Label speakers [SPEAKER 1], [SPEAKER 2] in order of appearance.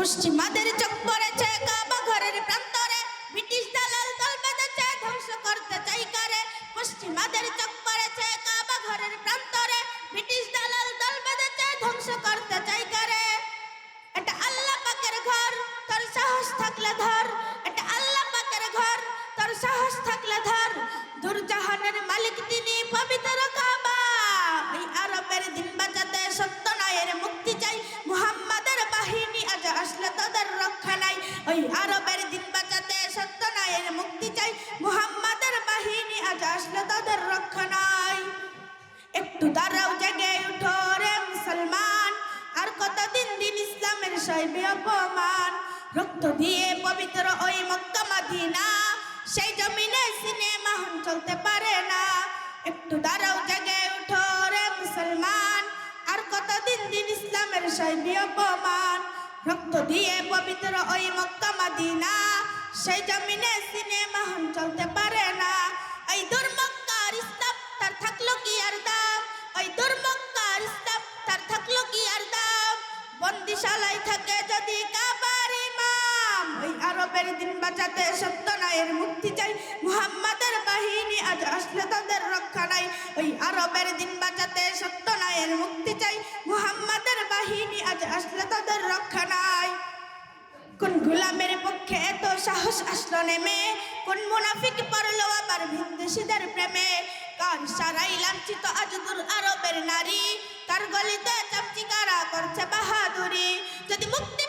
[SPEAKER 1] পশ্চিমাদের চোখ পড়েছে, কাবা ঘরের প্রান্তরে। ব্রিটিশ দালাল দল বেঁধেছে, ধ্বংস করতে চাই কারে? পশ্চিমাদের চোখ পড়েছে, কাবা ঘরের প্রান্তরে। ব্রিটিশ দালাল দল বেঁধেছে, ধ্বংস করতে চাই কারে? এটা আল্লাহ পাকের ঘর, তোর সাহস থাকলে ধর। এটা আল্লাহ পাকের ঘর, তোর সাহস থাকলে ধর। দুরজাহানের মালিক আরবের দিন বাঁচাতে সত্য মুক্তি চাই। মুহাম্মাদের বাহিনী আজ আসলে তাদের রক্ষা নাই। একটু দাঁড়াও, জেগে উঠো রে মুসলমান। আর কতদিন দিন ইসলামের সইবে অপমান? রক্ত দিয়ে পবিত্র ওই মক্কা মাদিনা, সেই জমিনে সিনেমা হন চলতে পারে না। একটু দাঁড়াও, জেগে উঠো রে মুসলমান। আর কতদিন দিন ইসলামের সইবে অপমান? রক্ত দিয়ে পবিত্র ওই মক্কা সেই জমিনে সিনেমা হন চলতে পারে না। এই দুর্মক্কার ইসলাম তার থাকল কি আর দাম? ওই দুর্মক্কার ইসলাম তার থাকল কি আর দাম? বন্দিশালায় থাকে যদি কাবার ইমাম। ওই আরবের দিন বাঁচাতে সত্য নায়ের মুক্তি চাই। মুহাম্মাদের বাহিনী আজ আসলে তাদের রক্ষা নাই। ওই আরবের দিন বাঁচাতে সত্য নায়ের মুক্তি চাই। মুহাম্মাদের বাহিনী আজ আসলে তাদের রক্ষা কোন গোলামের পক্ষে এত সাহস আসলো নেমে? কোন মুনাফিক পারল আবার ভিনদেশীদের প্রেমে? কার সারাই লাঞ্ছিত আজ দূর আরবের নারী? কার গলিতে চামচিকারা করছে বাহাদুরি। যদি মুক্তি